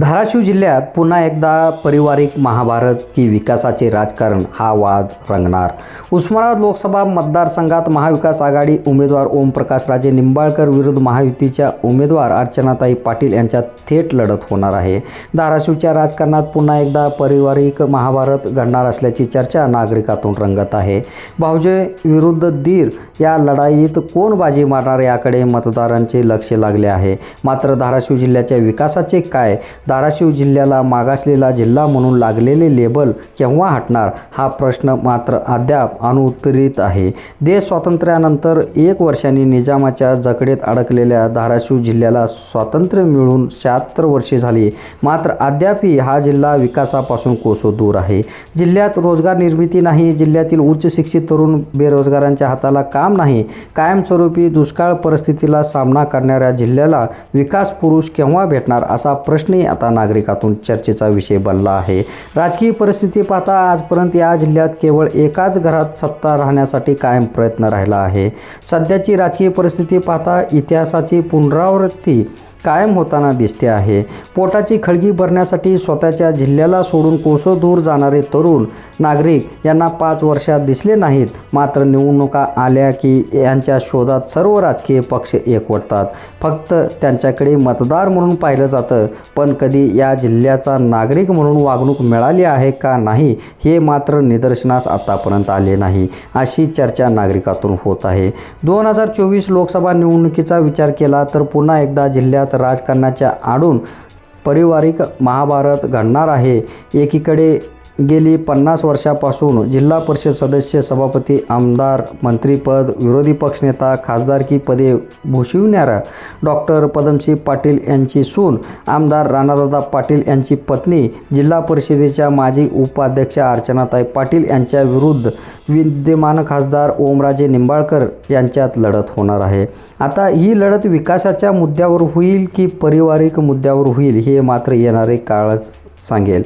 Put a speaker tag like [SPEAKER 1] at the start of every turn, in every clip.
[SPEAKER 1] धाराशिव जिल्ह्यात पुन्हा एकदा पारिवारिक महाभारत की विकासाचे राजकारण हा वाद रंगणार. उस्मानाबाद लोकसभा मतदारसंघात महाविकास आघाडी उमेदवार ओमप्रकाश राजे निंबाळकर विरुद्ध महायुतीच्या उमेदवार अर्चनाताई पाटील यांच्यात थेट लढत होणार आहे. धाराशिवच्या राजकारणात पुन्हा एकदा पारिवारिक महाभारत घडणार असल्याची चर्चा नागरिकातून रंगत आहे. भाऊजे विरुद्ध दीर या लढाईत कोण बाजी मारणार याकडे मतदारांचे लक्ष लागले आहे. मात्र धाराशिव जिल्ह्याच्या विकासाचे काय धाराशिव जिल्ह्याला मागासलेला जिल्हा म्हणून लागलेले लेबल केव्हा हटणार हा प्रश्न मात्र अद्याप अनुत्तरित आहे. देश स्वातंत्र्यानंतर एक वर्षांनी निजामाच्या जकडेत अडकलेल्या धाराशिव जिल्ह्याला स्वातंत्र्य मिळून शहात्तर वर्षे झाली. मात्र अद्यापही हा जिल्हा विकासापासून कोसो दूर आहे. जिल्ह्यात रोजगार निर्मिती नाही जिल्ह्यातील उच्च शिक्षित तरुण बेरोजगारांच्या हाताला काम नाही. कायमस्वरूपी दुष्काळ परिस्थितीला सामना करणाऱ्या जिल्ह्याला विकास पुरुष केव्हा भेटणार असा प्रश्नही आता नागरिकातून चर्चेचा विषय बनला आहे. राजकीय परिस्थिती पाहता आजपर्यंत या जिल्ह्यात केवळ एकाच घरात सत्ता राहण्यासाठी कायम प्रयत्न राहिला आहे. सध्याची राजकीय परिस्थिती पाहता इतिहासाची पुनरावृत्ती कायम होताना दिसते आहे. पोटाची खळगी भरण्यासाठी स्वतःच्या जिल्ह्याला सोडून कोसो दूर जाणारे तरुण नागरिक यांना पाच वर्षात दिसले नाहीत. मात्र निवडणुका आल्या की यांच्या शोधात सर्व राजकीय पक्ष एकवटतात. फक्त त्यांच्याकडे मतदार म्हणून पाहिलं जातं. पण कधी या जिल्ह्याचा नागरिक म्हणून वागणूक मिळाली आहे का नाही हे मात्र निदर्शनास आतापर्यंत आले नाही अशी चर्चा नागरिकातून होत आहे. दोन हजार चोवीस लोकसभा निवडणुकीचा विचार केला तर पुन्हा एकदा जिल्ह्यात राजकारणाच्या आडून पारिवारिक महाभारत घडणार आहे. एकीकडे गेली पन्नास वर्षापासून जिल्हा परिषद सदस्य सभापती आमदार मंत्रीपद विरोधी पक्षनेता खासदारकी पदे भूषविणाऱ्या डॉक्टर पदमसिंह पाटील यांची सून आमदार राणादादा पाटील यांची पत्नी जिल्हा परिषदेच्या माजी उपाध्यक्षा अर्चनाताई पाटील यांच्या विरुद्ध विद्यमान खासदार ओमराजे निंबाळकर यांच्यात लढत होणार आहे. आता ही लढत विकासाच्या मुद्द्यावर होईल की पारिवारिक मुद्द्यावर होईल हे मात्र येणारे काळच सांगेल.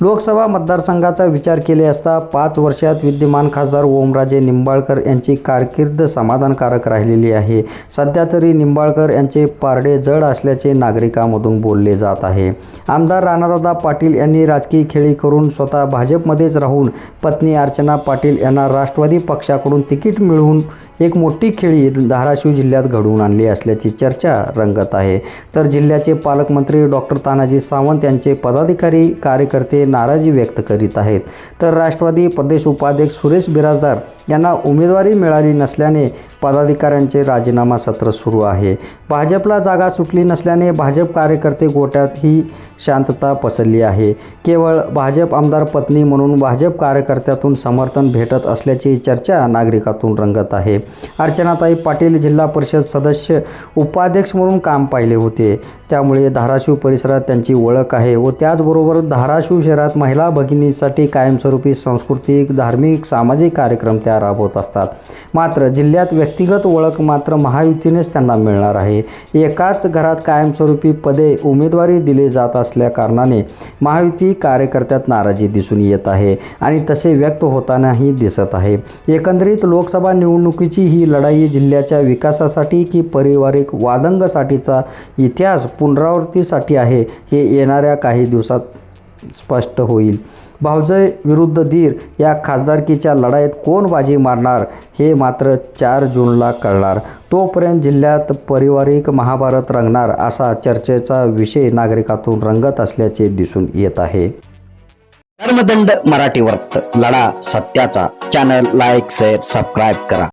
[SPEAKER 1] लोकसभा मतदारसंघाचा विचार केले असता पाच वर्षात विद्यमान खासदार ओमराजे निंबाळकर यांची कारकीर्द समाधानकारक राहिलेली आहे. सध्या तरी निंबाळकर यांचे पारडे जड असल्याचे नागरिकांमधून बोलले जात आहे. आमदार राणादादा पाटील यांनी राजकीय खेळी करून स्वतः भाजपमध्येच राहून पत्नी अर्चना पाटील यांना राष्ट्रवादी पक्षाकडून तिकीट मिळवून एक मोठी खेळी धाराशिव जिल्ह्यात घडवून आणली असल्याची चर्चा रंगत आहे. तर जिल्ह्याचे पालकमंत्री डॉक्टर तानाजी सावंत यांचे पदाधिकारी कार्यकर्ते नाराजी व्यक्त करीत आहेत. तर राष्ट्रवादी प्रदेश उपाध्यक्ष सुरेश बिराजदार यांना उमेदवारी मिळाली नसल्याने पदाधिकाऱ्यांचे राजीनामा सत्र सुरू आहे. भाजपला जागा सुटली नसल्याने भाजप कार्यकर्ते गोट्यात ही शांतता पसरली आहे. केवळ भाजप आमदार पत्नी म्हणून भाजप कार्यकर्त्यातून समर्थन भेटत असल्याची चर्चा नागरिकातून रंगत आहे. अर्चनाताई पाटील जिल्हा परिषद सदस्य उपाध्यक्ष म्हणून काम पाहिले होते. त्यामुळे धाराशिव परिसरात त्यांची ओळख आहे व त्याचबरोबर धाराशिव शहरात महिला भगिनीसाठी कायमस्वरूपी सांस्कृतिक धार्मिक सामाजिक कार्यक्रम त्या राबवत असतात. मात्र जिल्ह्यात व्यक्तिगत ओळख मात्र महायुतीनेच त्यांना मिळणार आहे. एकाच घरात कायमस्वरूपी पदे उमेदवारी दिले जात असल्या कारणाने महायुती कार्यकर्त्यात नाराजी दिसून येत आहे आणि तसे व्यक्त होतानाही दिसत आहे. एकंदरीत लोकसभा निवडणुकीची ही लढाई जिल्ह्याच्या विकासासाठी की पारिवारिक वादंगासाठीचा इतिहास पुनरावृत्तीसाठी आहे हे येणाऱ्या काही दिवसात स्पष्ट होईल. भावजय विरुद्ध धीर या खासदारकीच्या लढाईत कोण बाजी मारणार हे मात्र चार जूनला कळणार. तोपर्यंत जिल्ह्यात पारिवारिक महाभारत रंगणार असा चर्चेचा विषय नागरिकातून रंगत असल्याचे दिसून येत आहे. कर्मदंड मराठी वर्त लढा सत्याचा. चॅनल लाईक शेअर सबस्क्राईब करा.